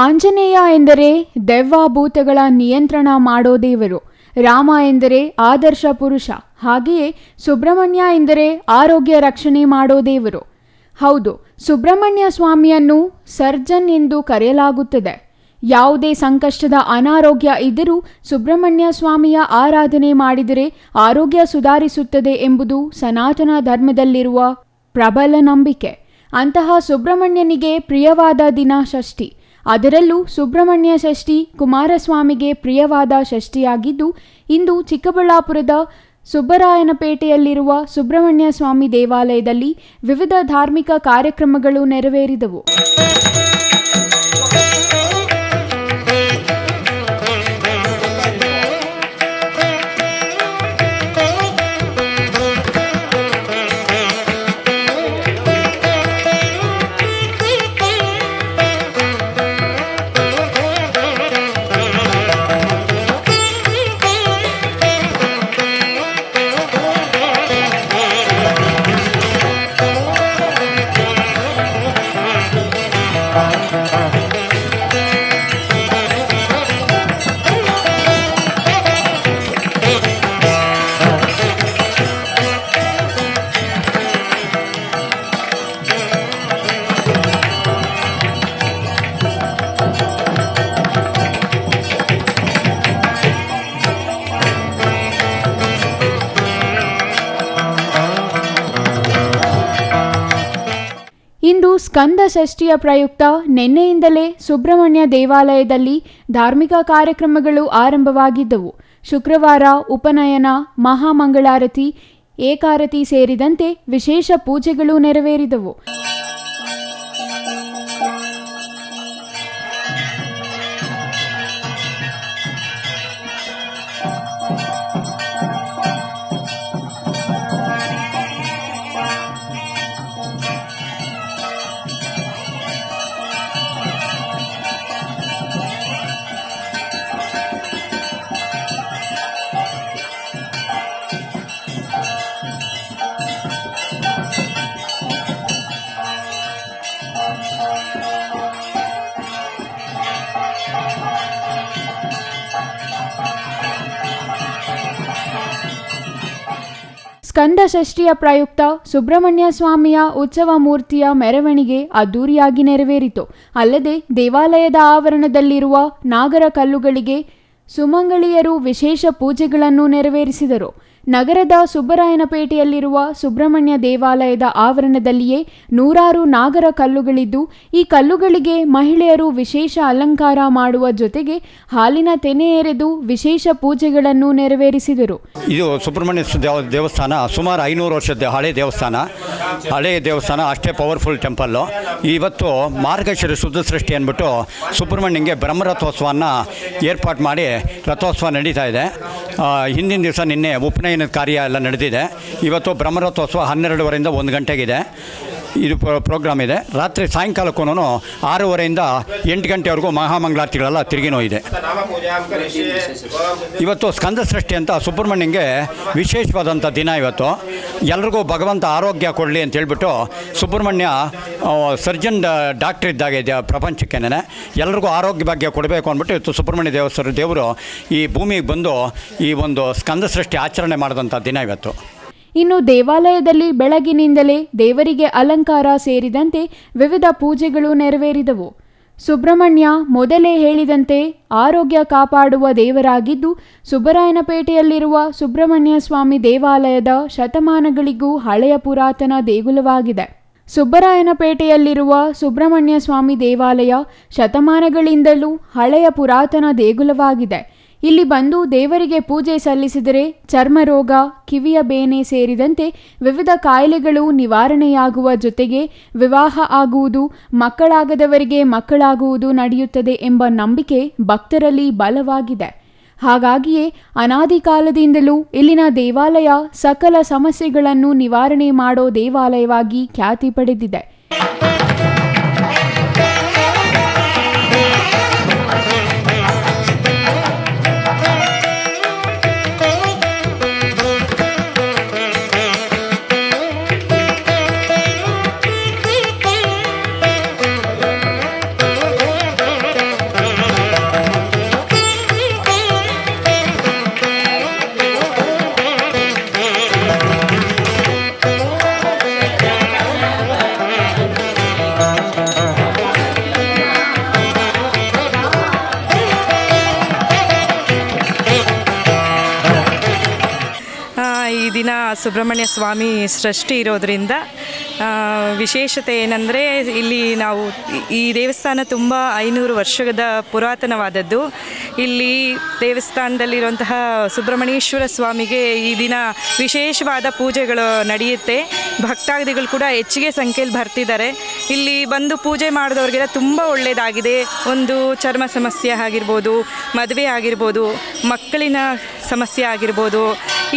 ಆಂಜನೇಯ ಎಂದರೆ ದೆವ್ವಾಭೂತಗಳ ನಿಯಂತ್ರಣ ಮಾಡೋ ದೇವರು, ರಾಮ ಎಂದರೆ ಆದರ್ಶ ಪುರುಷ, ಹಾಗೆಯೇ ಸುಬ್ರಹ್ಮಣ್ಯ ಎಂದರೆ ಆರೋಗ್ಯ ರಕ್ಷಣೆ ಮಾಡೋ ದೇವರು. ಹೌದು, ಸುಬ್ರಹ್ಮಣ್ಯ ಸ್ವಾಮಿಯನ್ನು ಸರ್ಜನ್ ಎಂದು ಕರೆಯಲಾಗುತ್ತದೆ. ಯಾವುದೇ ಸಂಕಷ್ಟದ ಅನಾರೋಗ್ಯ ಇದ್ದರೂ ಸುಬ್ರಹ್ಮಣ್ಯ ಸ್ವಾಮಿಯ ಆರಾಧನೆ ಮಾಡಿದರೆ ಆರೋಗ್ಯ ಸುಧಾರಿಸುತ್ತದೆ ಎಂಬುದು ಸನಾತನ ಧರ್ಮದಲ್ಲಿರುವ ಪ್ರಬಲ ನಂಬಿಕೆ. ಅಂತಹ ಸುಬ್ರಹ್ಮಣ್ಯನಿಗೆ ಪ್ರಿಯವಾದ ದಿನ ಷಷ್ಠಿ ಅದರಲ್ಲೂ ಸುಬ್ರಹ್ಮಣ್ಯ ಷಷ್ಠಿ ಕುಮಾರಸ್ವಾಮಿಗೆ ಪ್ರಿಯವಾದ ಷಷ್ಠಿಯಾಗಿದ್ದು, ಇಂದು ಚಿಕ್ಕಬಳ್ಳಾಪುರದ ಸುಬ್ಬರಾಯನಪೇಟೆಯಲ್ಲಿರುವ ಸುಬ್ರಹ್ಮಣ್ಯ ಸ್ವಾಮಿ ದೇವಾಲಯದಲ್ಲಿ ವಿವಿಧ ಧಾರ್ಮಿಕ ಕಾರ್ಯಕ್ರಮಗಳು ನೆರವೇರಿದವು. ಸ್ಕಂದ ಷಷ್ಠಿಯ ಪ್ರಯುಕ್ತ ನಿನ್ನೆಯಿಂದಲೇ ಸುಬ್ರಹ್ಮಣ್ಯ ದೇವಾಲಯದಲ್ಲಿ ಧಾರ್ಮಿಕ ಕಾರ್ಯಕ್ರಮಗಳು ಆರಂಭವಾಗಿದ್ದವು. ಶುಕ್ರವಾರ ಉಪನಯನ, ಮಹಾಮಂಗಳಾರತಿ, ಏಕಾರತಿ ಸೇರಿದಂತೆ ವಿಶೇಷ ಪೂಜೆಗಳು ನೆರವೇರಿದವು. ಸ್ಕಂದ ಷಷ್ಠಿಯ ಪ್ರಯುಕ್ತ ಸುಬ್ರಹ್ಮಣ್ಯ ಸ್ವಾಮಿಯ ಉತ್ಸವ ಮೂರ್ತಿಯ ಮೆರವಣಿಗೆ ಅದ್ದೂರಿಯಾಗಿ ನೆರವೇರಿತು. ಅಲ್ಲದೆ ದೇವಾಲಯದ ಆವರಣದಲ್ಲಿರುವ ನಾಗರ ಕಲ್ಲುಗಳಿಗೆ ಸುಮಂಗಳಿಯರು ವಿಶೇಷ ಪೂಜೆಗಳನ್ನು ನೆರವೇರಿಸಿದರು. ನಗರದ ಸುಬ್ಬರಾಯನಪೇಟೆಯಲ್ಲಿರುವ ಸುಬ್ರಹ್ಮಣ್ಯ ದೇವಾಲಯದ ಆವರಣದಲ್ಲಿಯೇ ನೂರಾರು ನಾಗರ ಕಲ್ಲುಗಳಿದ್ದು, ಈ ಕಲ್ಲುಗಳಿಗೆ ಮಹಿಳೆಯರು ವಿಶೇಷ ಅಲಂಕಾರ ಮಾಡುವ ಜೊತೆಗೆ ಹಾಲಿನ ತೆನೆ ಎರೆದು ವಿಶೇಷ ಪೂಜೆಗಳನ್ನು ನೆರವೇರಿಸಿದರು. ಇದು ಸುಬ್ರಹ್ಮಣ್ಯ ದೇವಸ್ಥಾನ, ಸುಮಾರು ಐನೂರು ವರ್ಷದ ಹಳೆ ದೇವಸ್ಥಾನ. ಹಳೆ ದೇವಸ್ಥಾನ, ಅಷ್ಟೇ ಪವರ್ಫುಲ್ ಟೆಂಪಲ್ಲು ಇವತ್ತು ಮಾರ್ಗಶಿರ ಶುದ್ಧ ಸೃಷ್ಟಿ ಅಂದ್ಬಿಟ್ಟು ಸುಬ್ರಹ್ಮಣ್ಯಂಗೆ ಬ್ರಹ್ಮರಥೋತ್ಸವನ ಏರ್ಪಾಟ್ ಮಾಡಿ ರಥೋತ್ಸವ ನಡೀತಾ ಇದೆ. ಹಿಂದಿನ ದಿವಸ ನಿನ್ನೆ ಉಪನಯನದ ಕಾರ್ಯ ಎಲ್ಲ ನಡೆದಿದೆ. ಇವತ್ತು ಬ್ರಹ್ಮರಥೋತ್ಸವ ಹನ್ನೆರಡುವರೆಯಿಂದ ಒಂದು ಗಂಟೆಗಿದೆ. ಇದು ಪ್ರೋ- ಪ್ರೋಗ್ರಾಮ್ ಇದೆ. ರಾತ್ರಿ ಸಾಯಂಕಾಲಕ್ಕೂ ಆರೂವರೆಯಿಂದ ಎಂಟು ಗಂಟೆವರೆಗೂ ಮಹಾಮಂಗಳಾರತಿಗಳೆಲ್ಲ ತಿರುಗಿನೋ ಇದೆ ಇವತ್ತು ಸ್ಕಂದ ಸೃಷ್ಟಿ ಅಂತ ಸುಬ್ರಹ್ಮಣ್ಯಂಗೆ ವಿಶೇಷವಾದಂಥ ದಿನ ಇವತ್ತು. ಎಲ್ರಿಗೂ ಭಗವಂತ ಆರೋಗ್ಯ ಕೊಡಲಿ ಅಂತ ಹೇಳಿಬಿಟ್ಟು ಸುಬ್ರಹ್ಮಣ್ಯ ಸರ್ಜನ್ ಡಾಕ್ಟ್ರ್ ಇದ್ದಾಗೆ ಇದೆ ಪ್ರಪಂಚಕ್ಕೇನೆ ಎಲ್ರಿಗೂ ಆರೋಗ್ಯ ಭಾಗ್ಯ ಕೊಡಬೇಕು ಅಂದ್ಬಿಟ್ಟು ಇವತ್ತು ಸುಬ್ರಹ್ಮಣ್ಯ ದೇವಸ್ಥರ ದೇವರು ಈ ಭೂಮಿಗೆ ಬಂದು ಈ ಒಂದು ಸ್ಕಂದ ಸೃಷ್ಟಿ ಆಚರಣೆ ಮಾಡಿದಂಥ ದಿನ ಇವತ್ತು. ಇನ್ನು ದೇವಾಲಯದಲ್ಲಿ ಬೆಳಗಿನಿಂದಲೇ ದೇವರಿಗೆ ಅಲಂಕಾರ ಸೇರಿದಂತೆ ವಿವಿಧ ಪೂಜೆಗಳು ನೆರವೇರಿದವು. ಸುಬ್ರಹ್ಮಣ್ಯ ಮೊದಲೇ ಹೇಳಿದಂತೆ ಆರೋಗ್ಯ ಕಾಪಾಡುವ ದೇವರಾಗಿದ್ದು, ಸುಬ್ಬರಾಯನಪೇಟೆಯಲ್ಲಿರುವ ಸುಬ್ರಹ್ಮಣ್ಯ ಸ್ವಾಮಿ ದೇವಾಲಯದ ಶತಮಾನಗಳಿಗೂ ಹಳೆಯ ಪುರಾತನ ದೇಗುಲವಾಗಿದೆ. ಸುಬ್ಬರಾಯನಪೇಟೆಯಲ್ಲಿರುವ ಸುಬ್ರಹ್ಮಣ್ಯ ಸ್ವಾಮಿ ದೇವಾಲಯ ಶತಮಾನಗಳಿಂದಲೂ ಹಳೆಯ ಪುರಾತನ ದೇಗುಲವಾಗಿದೆ. ಇಲ್ಲಿ ಬಂದು ದೇವರಿಗೆ ಪೂಜೆ ಸಲ್ಲಿಸಿದರೆ ಚರ್ಮ ರೋಗ ಕಿವಿಯ ಬೇನೆ ಸೇರಿದಂತೆ ವಿವಿಧ ಕಾಯಿಲೆಗಳು ನಿವಾರಣೆಯಾಗುವ ಜೊತೆಗೆ ವಿವಾಹ ಆಗುವುದು, ಮಕ್ಕಳಾಗದವರಿಗೆ ಮಕ್ಕಳಾಗುವುದು ನಡೆಯುತ್ತದೆ ಎಂಬ ನಂಬಿಕೆ ಭಕ್ತರಲ್ಲಿ ಬಲವಾಗಿದೆ. ಹಾಗಾಗಿಯೇ ಅನಾದಿ ಕಾಲದಿಂದಲೂ ಇಲ್ಲಿನ ದೇವಾಲಯ ಸಕಲ ಸಮಸ್ಯೆಗಳನ್ನು ನಿವಾರಣೆ ಮಾಡೋ ದೇವಾಲಯವಾಗಿ ಖ್ಯಾತಿ ಪಡೆದಿದೆ. ಸುಬ್ರಹ್ಮಣ್ಯ ಸ್ವಾಮಿ ಸೃಷ್ಟಿ ಇರೋದರಿಂದ ವಿಶೇಷತೆ ಏನಂದರೆ ಇಲ್ಲಿ ನಾವು ಈ ದೇವಸ್ಥಾನ ತುಂಬ ಐನೂರು ವರ್ಷದ ಪುರಾತನವಾದದ್ದು. ಇಲ್ಲಿ ದೇವಸ್ಥಾನದಲ್ಲಿರುವಂತಹ ಸುಬ್ರಹ್ಮಣ್ಯೇಶ್ವರ ಸ್ವಾಮಿಗೆ ಈ ದಿನ ವಿಶೇಷವಾದ ಪೂಜೆಗಳು ನಡೆಯುತ್ತೆ. ಭಕ್ತಾದಿಗಳು ಕೂಡ ಹೆಚ್ಚಿಗೆ ಸಂಖ್ಯೆಯಲ್ಲಿ ಬರ್ತಿದ್ದಾರೆ. ಇಲ್ಲಿ ಬಂದು ಪೂಜೆ ಮಾಡಿದವ್ರಿಗೆಲ್ಲ ತುಂಬ ಒಳ್ಳೆಯದಾಗಿದೆ ಒಂದು ಚರ್ಮ ಸಮಸ್ಯೆ ಆಗಿರ್ಬೋದು, ಮದುವೆ ಆಗಿರ್ಬೋದು, ಮಕ್ಕಳಿನ ಸಮಸ್ಯೆ ಆಗಿರ್ಬೋದು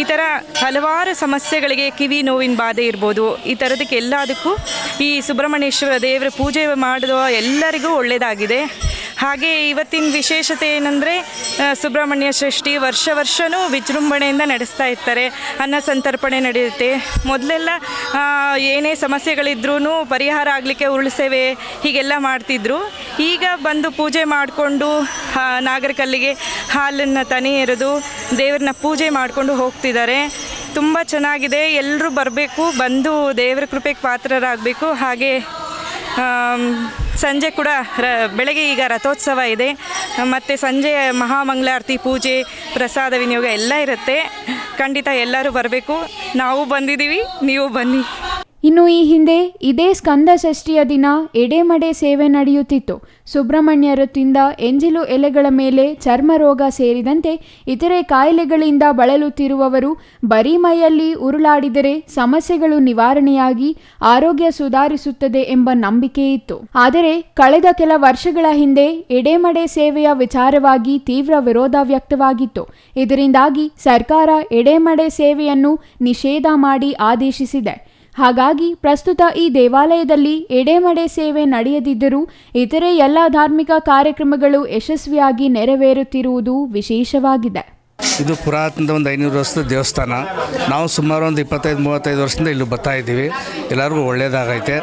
ಈ ಥರ ಹಲವಾರು ಸಮಸ್ಯೆಗಳಿಗೆ ಕಿವಿ ನೋವಿನ ಬಾಧೆ ಇರ್ಬೋದು. ಈ ಥರದಕ್ಕೆ ಎಲ್ಲದಕ್ಕೂ ಈ ಸುಬ್ರಹ್ಮಣ್ಯೇಶ್ವರ ದೇವರ ಪೂಜೆ ಮಾಡಿದ ಎಲ್ಲರಿಗೂ ಒಳ್ಳೆಯದಾಗಿದೆ ಹಾಗೆ ಇವತ್ತಿನ ವಿಶೇಷತೆ ಏನಂದರೆ ಸುಬ್ರಹ್ಮಣ್ಯ ಷಷ್ಠಿ ವರ್ಷ ವರ್ಷವೂ ವಿಜೃಂಭಣೆಯಿಂದ ನಡೆಸ್ತಾ ಇರ್ತಾರೆ. ಅನ್ನ ಸಂತರ್ಪಣೆ ನಡೆಯುತ್ತೆ. ಮೊದಲೆಲ್ಲ ಏನೇ ಸಮಸ್ಯೆಗಳಿದ್ರೂ ಪರಿಹಾರ ಆಗಲಿಕ್ಕೆ ಉರುಳಿಸೇವೆ ಹೀಗೆಲ್ಲ ಮಾಡ್ತಿದ್ರು. ಈಗ ಬಂದು ಪೂಜೆ ಮಾಡಿಕೊಂಡು ನಾಗರಿಕಲ್ಲಿಗೆ ಹಾಲನ್ನು ತನಿ ಎರೆದು ದೇವ್ರನ್ನ ಪೂಜೆ ಮಾಡಿಕೊಂಡು ಹೋಗ್ತಿದ್ದಾರೆ. ತುಂಬ ಚೆನ್ನಾಗಿದೆ. ಎಲ್ಲರೂ ಬರಬೇಕು, ಬಂದು ದೇವರ ಕೃಪೆಗೆ ಪಾತ್ರರಾಗಬೇಕು. ಹಾಗೆ ಸಂಜೆ ಕೂಡ ರ, ಬೆಳಗ್ಗೆ ಈಗ ರಥೋತ್ಸವ ಇದೆ. ಮತ್ತು ಸಂಜೆ ಮಹಾಮಂಗಳಾರತಿ ಪೂಜೆ, ಪ್ರಸಾದ ವಿನಿಯೋಗ ಎಲ್ಲ ಇರುತ್ತೆ. ಖಂಡಿತ ಎಲ್ಲರೂ ಬರಬೇಕು. ನಾವು ಬಂದಿದ್ದೀವಿ, ನೀವು ಬನ್ನಿ. ಇನ್ನು ಈ ಹಿಂದೆ ಇದೇ ಸ್ಕಂದ ಷಷ್ಠಿಯ ದಿನ ಎಡೆಮಡೆ ಸೇವೆ ನಡೆಯುತ್ತಿತ್ತು. ಸುಬ್ರಹ್ಮಣ್ಯರು ತಿಂದ ಎಂಜಿಲು ಎಲೆಗಳ ಮೇಲೆ ಚರ್ಮ ರೋಗ ಸೇರಿದಂತೆ ಇತರೆ ಕಾಯಿಲೆಗಳಿಂದ ಬಳಲುತ್ತಿರುವವರು ಬರೀ ಮೈಯಲ್ಲಿ ಉರುಳಾಡಿದರೆ ಸಮಸ್ಯೆಗಳು ನಿವಾರಣೆಯಾಗಿ ಆರೋಗ್ಯ ಸುಧಾರಿಸುತ್ತದೆ ಎಂಬ ನಂಬಿಕೆ ಇತ್ತು. ಆದರೆ ಕಳೆದ ಕೆಲ ವರ್ಷಗಳ ಹಿಂದೆ ಎಡೆಮಡೆ ಸೇವೆಯ ವಿಚಾರವಾಗಿ ತೀವ್ರ ವಿರೋಧ ವ್ಯಕ್ತವಾಗಿತ್ತು. ಇದರಿಂದಾಗಿ ಸರ್ಕಾರ ಎಡೆಮಡೆ ಸೇವೆಯನ್ನು ನಿಷೇಧ ಮಾಡಿ ಆದೇಶಿಸಿದೆ. ಹಾಗಾಗಿ ಪ್ರಸ್ತುತ ಈ ದೇವಾಲಯದಲ್ಲಿ ಎಡೆಮಡೆ ಸೇವೆ ನಡೆಯದಿದ್ದರೂ ಇತರೆ ಎಲ್ಲ ಧಾರ್ಮಿಕ ಕಾರ್ಯಕ್ರಮಗಳು ಯಶಸ್ವಿಯಾಗಿ ನೆರವೇರುತ್ತಿರುವುದು ವಿಶೇಷವಾಗಿದೆ. ಇದು ಪುರಾತನದ ಒಂದು ಐನೂರು ವರ್ಷದ ದೇವಸ್ಥಾನ. ನಾವು ಸುಮಾರು ಒಂದು ಇಪ್ಪತ್ತೈದು, ಮೂವತ್ತೈದು ವರ್ಷದಿಂದ ಇಲ್ಲಿ ಬರ್ತಾ ಇದ್ದೀವಿ. ಎಲ್ಲರಿಗೂ ಒಳ್ಳೆಯದಾಗೈತೆ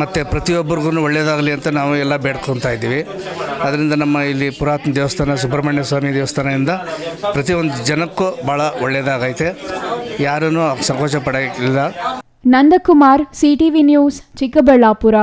ಮತ್ತು ಪ್ರತಿಯೊಬ್ಬರಿಗೂ ಒಳ್ಳೆಯದಾಗಲಿ ಅಂತ ನಾವು ಎಲ್ಲ ಬೇಡ್ಕೊತಾ ಇದ್ದೀವಿ. ಅದರಿಂದ ನಮ್ಮ ಇಲ್ಲಿ ಪುರಾತನ ದೇವಸ್ಥಾನ, ಸುಬ್ರಹ್ಮಣ್ಯ ಸ್ವಾಮಿ ದೇವಸ್ಥಾನದಿಂದ ಪ್ರತಿಯೊಂದು ಜನಕ್ಕೂ ಭಾಳ ಒಳ್ಳೆಯದಾಗೈತೆ ಯಾರೂ ಸಂಕೋಚ ಪಡೋಕ್ಕಿಲ್ಲ ನಂದಕುಮಾರ್ ಸಿಟಿವಿ ನ್ಯೂಸ್ ಚಿಕ್ಕಬಳ್ಳಾಪುರ.